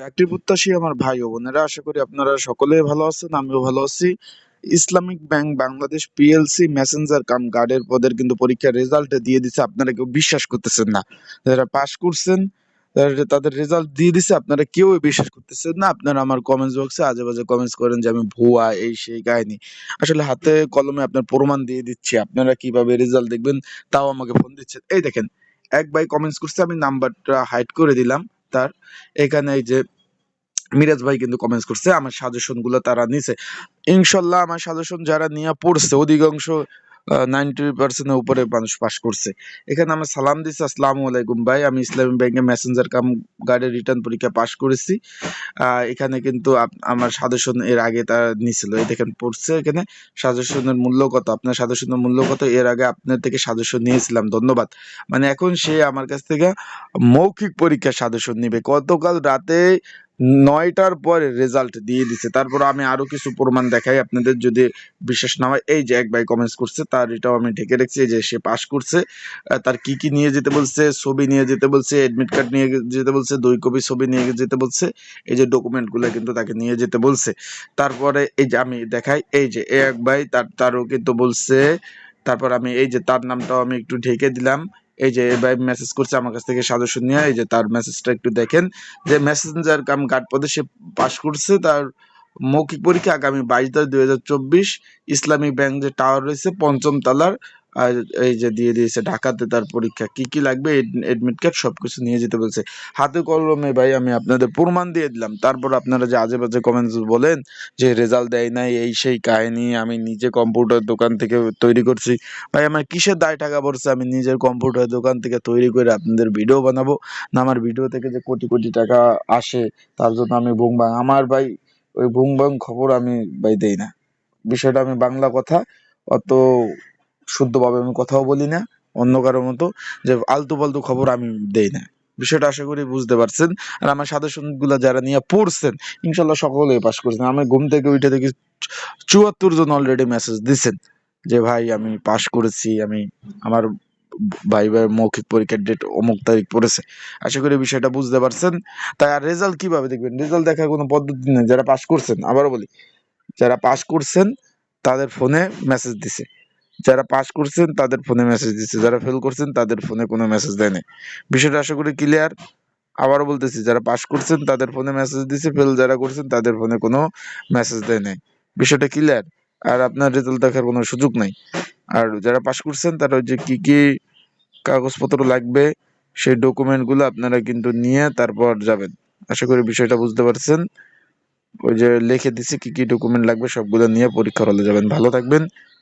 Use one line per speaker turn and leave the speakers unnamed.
চাকরি প্রত্যাশী আমার ভাই ও বোনেরা, আশা করি আপনারা সকলেই ভালো আছেন, আমিও ভালো আছি। Islamic bank Bangladesh PLC messenger cum গার্ডের পদের কিন্তু পরীক্ষার রেজাল্ট দিয়ে দিছে, আপনারা কেউ বিশ্বাস করতেছেন না। যারা পাশ করছেন তাদের রেজাল্ট দিয়ে দিছে, আপনারা কেউ বিশ্বাস করতেছেন না। আপনারা আমার কমেন্টস বক্সে আজে বাজে কমেন্টস করেন যে আমি ভুয়া, এই সেই কাহিনী। আসলে হাতে কলমে আপনার প্রমাণ দিয়ে দিচ্ছি, আপনারা কীভাবে রেজাল্ট দেখবেন, তাও আমাকে ফোন দিচ্ছেন। এই দেখেন, এক ভাই কমেন্টস করছে, আমি নাম্বারটা হাইড করে দিলাম। তার। এখানে এই যে মিরাজ ভাই কিন্তু কমেন্টস করছে, আমার সাজেশনগুলো তারা নিছে। ইনশাল্লাহ আমার সাজেশন যারা নিয়ে পড়ছে, অধিকাংশ নাইনটি পার্সেন্টের উপরে মানুষ পাস করছে। এখানে আমার সালাম দিচ্ছি আসসালামু আলাইকুম ভাই, আমি ইসলামী ব্যাংকে মেসেঞ্জার কাম গার্ডের রিটার্ন পরীক্ষা পাস করেছি। এখানে কিন্তু আমার সাজেশন এর আগে তারা নিছিল, এই দেখেন পড়ছে এখানে সাজেশনের মূল্য কত, আপনার সাজেশনের মূল্য কত, এর আগে আপনার থেকে সাজেশন নিয়েছিলাম, ধন্যবাদ। মানে এখন সে আমার কাছ থেকে মৌখিক পরীক্ষার সাজেশন নিবে। গতকাল রাতে নয়টার পরে রেজাল্ট দিয়ে দিছে। তারপর আমি আরও কিছু প্রমাণ দেখাই আপনাদের যদি বিশ্বাস না হয়। এই যে এক ভাই কমেন্টস করছে, তার এটাও আমি ঢেকে রেখেছি। যে সে পাস করছে তার কি কি নিয়ে যেতে বলছে, ছবি নিয়ে যেতে বলছে এডমিট কার্ড নিয়ে যেতে বলছে, দুই কপি ছবি নিয়ে যেতে বলছে, এই যে ডকুমেন্টগুলো কিন্তু তাকে নিয়ে যেতে বলছে। তারপরে এই যে আমি দেখাই, এই যে এক ভাই, তার, তারও কিন্তু বলছে, তারপর আমি এই যে তার নামটাও আমি একটু ঢেকে দিলাম। এই যে ভাই মেসেজ করছে আমার কাছ থেকে সাজেশন নিয়ে, এই যে তার মেসেজটা একটু দেখেন। যে মেসেঞ্জার কাম গার্ড পদে সে পাশ করছে, তার মৌখিক পরীক্ষা আগামী বাইশ দশ দুই হাজার চব্বিশ ইসলামিক ব্যাংক যে টাওয়ার রয়েছে, পঞ্চম তলার আর এই যে দিয়ে দিয়েছে ঢাকাতে তার পরীক্ষা, কি কি লাগবে? এডমিট কার্ড সবকিছু নিয়ে যেতে বলছে। হাতে কলমে ভাই আমি আপনাদের প্রমাণ দিয়ে দিলাম। তারপর আপনারা যে আজে বাজে কমেন্টস বলেন যে রেজাল্ট দেয় নাই, এই সেই কাহিনি আমি নিজে কম্পিউটার দোকান থেকে তৈরি করছি। ভাই আমার কিসের দায় টাকা পড়ছে? আমি নিজের কম্পিউটার দোকান থেকে তৈরি করে আপনাদের ভিডিও বানাবো। না, আমার ভিডিও থেকে যে কোটি কোটি টাকা আসে, তার জন্য আমি বুং বাং আমার ভাই ওই বুং বাং খবর আমি ভাই দেই না। বিষয়টা আমি বাংলা কথা, অত শুদ্ধভাবে আমি কথাও বলি না, অন্য কারোর মতো যে আলতু ফালতু খবর আমি দেই না। বিষয়টা আশা করি বুঝতে পারছেন। আর আমার সাজেশনগুলা যারা নিয়ে পড়ছেন, ইনশাল্লাহ সকলেই পাস করছেন। আমি ঘুম থেকে উঠে দেখি চুয়াত্তর জন অলরেডি মেসেজ দিছেন যে, ভাই, আমি পাস করেছি, আমি আমার ভাই ভাই মৌখিক পরীক্ষার ডেট অমুক তারিখ পড়েছে। আশা করি বিষয়টা বুঝতে পারছেন। তাই আর রেজাল্ট কীভাবে দেখবেন? রেজাল্ট দেখার কোনো পদ্ধতি নেই। যারা পাস করছেন, আবারও বলি, যারা পাস করছেন, তাদের ফোনে মেসেজ দিছে। যারা পাস করছেন, তাদের ফোনে মেসেজ দিচ্ছে। যারা ফেল করছেন, তাদের ফোনে কোনো মেসেজ দেয় নাই। বিষয়টা আশা করি ক্লিয়ার আবারও বলতেছি, যারা পাস করছেন, তাদের ফোনে মেসেজ দিছে। ফেল যারা করছেন, তাদের ফোনে কোনো মেসেজ দেয় নাই। বিষয়টা ক্লিয়ার আর আপনার রেজাল্ট দেখার কোনো সুযোগ নাই। আর যারা পাস করছেন, তারা যে কি কি কাগজপত্র লাগবে, সেই ডকুমেন্টগুলো আপনারা কিন্তু নিয়ে তারপর যাবেন। আশা করি বিষয়টা বুঝতে পারছেন। ওই যে লিখে দিছি, কি কি ডকুমেন্ট লাগবে, সবগুলো নিয়ে পরীক্ষার হলে যাবেন। ভালো থাকবেন।